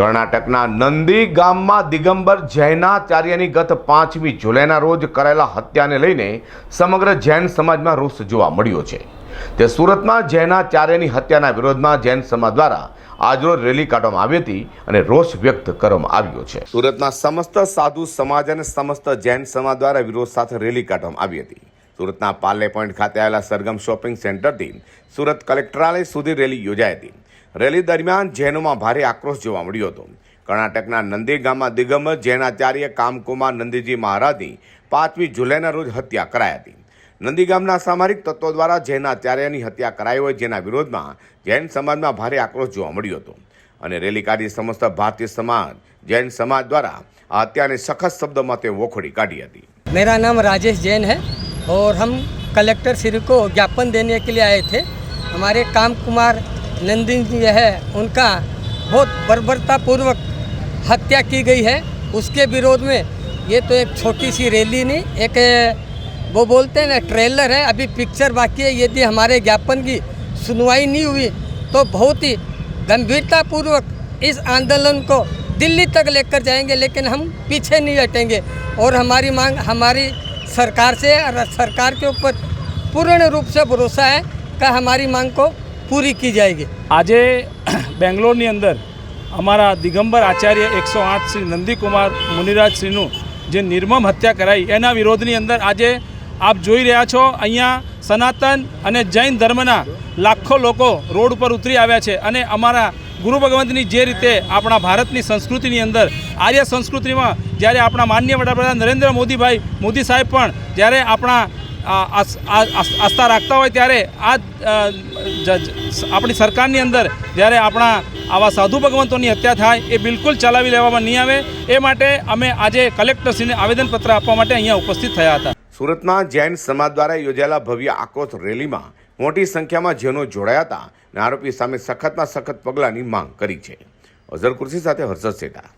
કર્ણાટકના નંદી ગામમાં દિગંબર જૈનાચાર્યની ગત પાંચમી જુલાઈના રોજ કરાયેલા હત્યાને લઈને સમગ્ર જૈન સમાજમાં રોષ જોવા મળ્યો છે. તે સુરતમાં જૈનાચાર્યની હત્યાના વિરોધમાં જૈન સમાજ દ્વારા આજરોજ રેલી કાઢવામાં આવી હતી અને રોષ વ્યક્ત કરવામાં આવ્યો છે. સુરતના સમસ્ત સાધુ સમાજ અને સમસ્ત જૈન સમાજ દ્વારા વિરોધ સાથે રેલી કાઢવામાં આવી હતી. સુરતના પાર્લે પોઈન્ટ ખાતે આવેલા સરગમ શોપિંગ સેન્ટરથી સુરત કલેક્ટરાલય સુધી રેલી યોજાઈ હતી. રેલી દરમિયાન જૈનોમાં ભારે આક્રોશ જોવા મળ્યો હતો. કર્ણાટકના નંદીગામમાં દિગમ દિગમ્બર જૈનાચાર્ય કામકુમાર નંદીજી મહારાજની પાંચમી જુલાઈના રોજ હત્યા કરાઈ હતી. નંદીગામના સામરિક તત્વો દ્વારા જૈનાચાર્યની હત્યા કરાઈ હોય જેના વિરોધમાં જૈન સમાજમાં ભારે આક્રોશ જોવા મળ્યો હતો. અને રેલી કાઢી સમસ્ત ભારતીય સમાજ, જૈન સમાજ દ્વારા આ હત્યાને સખત શબ્દોમાં તે વોખડી કાઢી હતી. મેરા નામ રાજેશ જૈન હૈ. और हम कलेक्टर श्री को ज्ञापन देने के लिए आए थे। हमारे काम कुमार नंदिन जी है, उनका बहुत बर्बरतापूर्वक हत्या की गई है। उसके विरोध में ये तो एक छोटी सी रैली नहीं, एक, वो बोलते हैं ना, ट्रेलर है। अभी पिक्चर बाकी है, यदि हमारे ज्ञापन की सुनवाई नहीं हुई तो बहुत ही गंभीरतापूर्वक इस आंदोलन को दिल्ली तक लेकर जाएँगे, लेकिन हम पीछे नहीं हटेंगे। और हमारी मांग, हमारी सरकार से और सरकार के ऊपर पूर्ण रूप से भरोसा है कि हमारी मांग को पूरी की जाएगी આજે બેંગ્લોરની અંદર અમારા દિગંબર આચાર્ય એકસો આઠ શ્રી નંદીકુમાર મુનિરાજ શ્રીનું જે નિર્મમ હત્યા કરાઈ એના વિરોધની અંદર આજે આપ જોઈ રહ્યા છો, અહીંયા સનાતન અને જૈન ધર્મના લાખો લોકો રોડ ઉપર ઉતરી આવ્યા છે અને અમારા ગુરુ ભગવંતની જે રીતે આપણા ભારતની સંસ્કૃતિની અંદર, આર્ય સંસ્કૃતિમાં જ્યારે આપણા માન્ય વડાપ્રધાન નરેન્દ્ર મોદીભાઈ મોદી સાહેબ પણ જ્યારે આપણા આસ્થા રાખતા હોય ત્યારે આ આપણી સરકારની અંદર જ્યારે આપણા આવા સાધુ ભગવંતોની હત્યા થાય એ બિલકુલ ચલાવી લેવામાં નહીં આવે. એ માટે અમે આજે કલેક્ટરશ્રીને આવેદનપત્ર આપવા માટે અહીંયા ઉપસ્થિત થયા હતા. સુરતમાં જૈન સમાજ દ્વારા યોજાયેલા ભવ્ય આક્રોશ રેલીમાં મોટી સંખ્યામાં જૈનો જોડાયા હતા અને આરોપી સામે સખતમાં સખત પગલાંની માંગ કરી છે. અઝર કુર્સી સાથે હર્ષદ સેઠા